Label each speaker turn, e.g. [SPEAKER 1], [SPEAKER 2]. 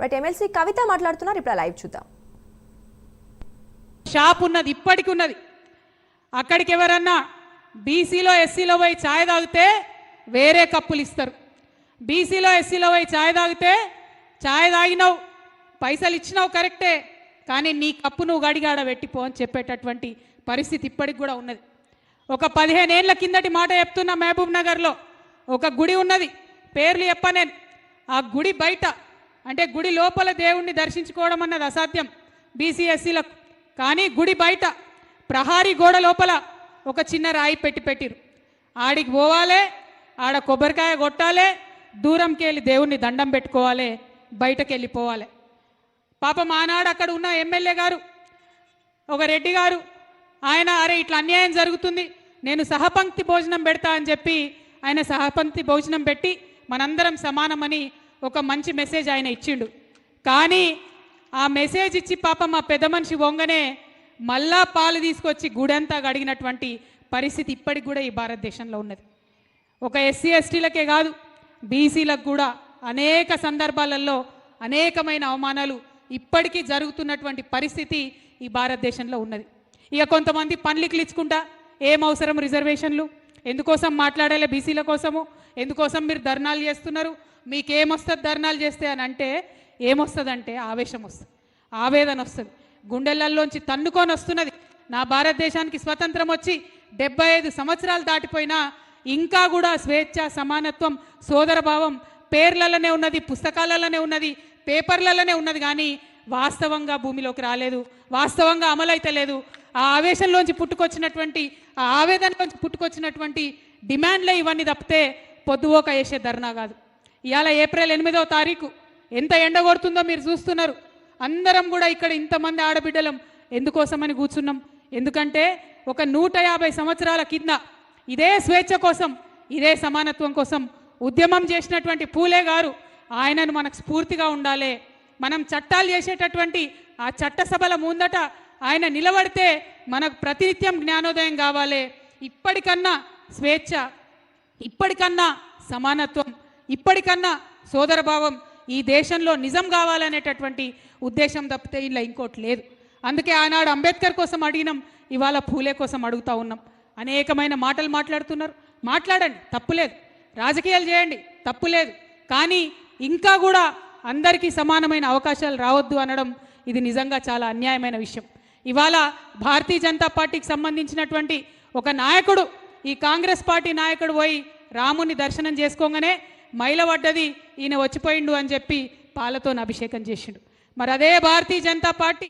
[SPEAKER 1] Right MLC కవిత మాట్లాడుతున్నారు. ఇప్పుడు live చూద్దాం.
[SPEAKER 2] షాప్ ఉన్నది ఇప్పటికి ఉన్నది. అక్కడికి ఎవరన్నా బీసీలో ఎస్సీలో పోయి ఛాయ్ తాగితే వేరే కప్పులు ఇస్తారు. బీసీలో ఎస్సీలో పోయి ఛాయ్ తాగితే ఛాయ్ తాగినావు పైసలు ఇచ్చినావు కరెక్టే కానీ నీ కప్పు నువ్వు గడిగాడ పెట్టిపో అని చెప్పేటటువంటి పరిస్థితి ఇప్పటికి కూడా ఉన్నది. ఒక పదిహేను ఏళ్ళ కిందటి మాట చెప్తున్న మహబూబ్ నగర్లో. ఒక గుడి ఉన్నది పేర్లు చెప్పనేను ఆ గుడి బయట అంటే గుడి లోపల దేవుణ్ణి దర్శించుకోవడం అన్నది అసాధ్యం బీసీఎస్సీలకు. కానీ గుడి బయట ప్రహారీ గోడ లోపల ఒక చిన్న రాయి పెట్టి పెట్టిరు. ఆడికి పోవాలే ఆడ కొబ్బరికాయ కొట్టాలే దూరంకి వెళ్ళి దేవుణ్ణి దండం పెట్టుకోవాలి బయటకు వెళ్ళిపోవాలి పాపం ఆనాడు అక్కడ ఉన్న ఎమ్మెల్యే గారు ఒక రెడ్డి గారు ఆయన అరే ఇట్లా అన్యాయం జరుగుతుంది నేను సహపంక్తి భోజనం పెడతా అని చెప్పి ఆయన సహపంక్తి భోజనం పెట్టి మనందరం సమానమని ఒక మంచి మెసేజ్ ఆయన ఇచ్చిండు. కానీ ఆ మెసేజ్ ఇచ్చి పాపం మా పెద్ద మనిషి వంగనే మళ్ళా పాలు తీసుకొచ్చి గుడంతా గడిగినటువంటి పరిస్థితి ఇప్పటికి కూడా ఈ భారతదేశంలో ఉన్నది. ఒక ఎస్సీ ఎస్టీలకే కాదు బీసీలకు కూడా అనేక సందర్భాలలో అనేకమైన అవమానాలు ఇప్పటికీ జరుగుతున్నటువంటి పరిస్థితి ఈ భారతదేశంలో ఉన్నది. ఇక కొంతమంది పనులికి ఇచ్చుకుంటా ఏం అవసరం రిజర్వేషన్లు? ఎందుకోసం మాట్లాడాలి బీసీల కోసము? ఎందుకోసం మీరు ధర్నాలు చేస్తున్నారు? మీకేమొస్తుంది ధర్నాలు చేస్తే అని అంటే ఏమొస్తుందంటే ఆవేశం వస్తుంది ఆవేదన వస్తుంది గుండెలల్లోంచి తన్నుకొని వస్తున్నది నా భారతదేశానికి స్వతంత్రం వచ్చి డెబ్బై ఐదు సంవత్సరాలు దాటిపోయినా ఇంకా కూడా స్వేచ్ఛ సమానత్వం సోదరభావం పేర్లలోనే ఉన్నది పుస్తకాలలోనే ఉన్నది పేపర్లలోనే ఉన్నది కానీ వాస్తవంగా భూమిలోకి రాలేదు వాస్తవంగా అమలైతలేదు. ఆ ఆవేశంలోంచి పుట్టుకొచ్చినటువంటి ఆ ఆవేదనలోంచి పుట్టుకొచ్చినటువంటి డిమాండ్లే ఇవన్నీ తప్పితే పొద్దువోక వేసే ధర్నా కాదు. ఇవాళ ఏప్రిల్ ఎనిమిదవ తారీఖు ఎంత ఎండ కొడుతుందో మీరు చూస్తున్నారు. అందరం కూడా ఇక్కడ ఇంతమంది ఆడబిడ్డలం ఎందుకోసమని కూర్చున్నాం. ఎందుకంటే ఒక నూట యాభై సంవత్సరాల కింద ఇదే స్వేచ్ఛ కోసం ఇదే సమానత్వం కోసం ఉద్యమం చేసినటువంటి పూలే గారు ఆయనను మనకు స్ఫూర్తిగా ఉండాలి. మనం చట్టాలు చేసేటటువంటి ఆ చట్టసభల ముందట ఆయన నిలబడితే మనకు ప్రతినిత్యం జ్ఞానోదయం కావాలి. ఇప్పటికన్నా స్వేచ్ఛ ఇప్పటికన్నా సమానత్వం ఇప్పటికన్నా సోదరభావం ఈ దేశంలో నిజం కావాలనేటటువంటి ఉద్దేశం తప్పితే ఇలా ఇంకోటి లేదు. అందుకే ఆనాడు అంబేద్కర్ కోసం అడిగినాం ఇవాళ పూలే కోసం అడుగుతా ఉన్నాం. అనేకమైన మాటలు మాట్లాడుతున్నారు. మాట్లాడండి తప్పులేదు రాజకీయాలు చేయండి తప్పులేదు కానీ ఇంకా కూడా అందరికీ సమానమైన అవకాశాలు రావద్దు అనడం ఇది నిజంగా చాలా అన్యాయమైన విషయం. ఇవాళ భారతీయ జనతా పార్టీకి సంబంధించినటువంటి ఒక నాయకుడు ఈ కాంగ్రెస్ పార్టీ నాయకుడు పోయి రాముని దర్శనం చేసుకోగానే మైలవడ్డది ఈయన వచ్చిపోయిండు అని చెప్పి పాలతో అభిషేకం చేసిండు. మరి అదే భారతీయ జనతా పార్టీ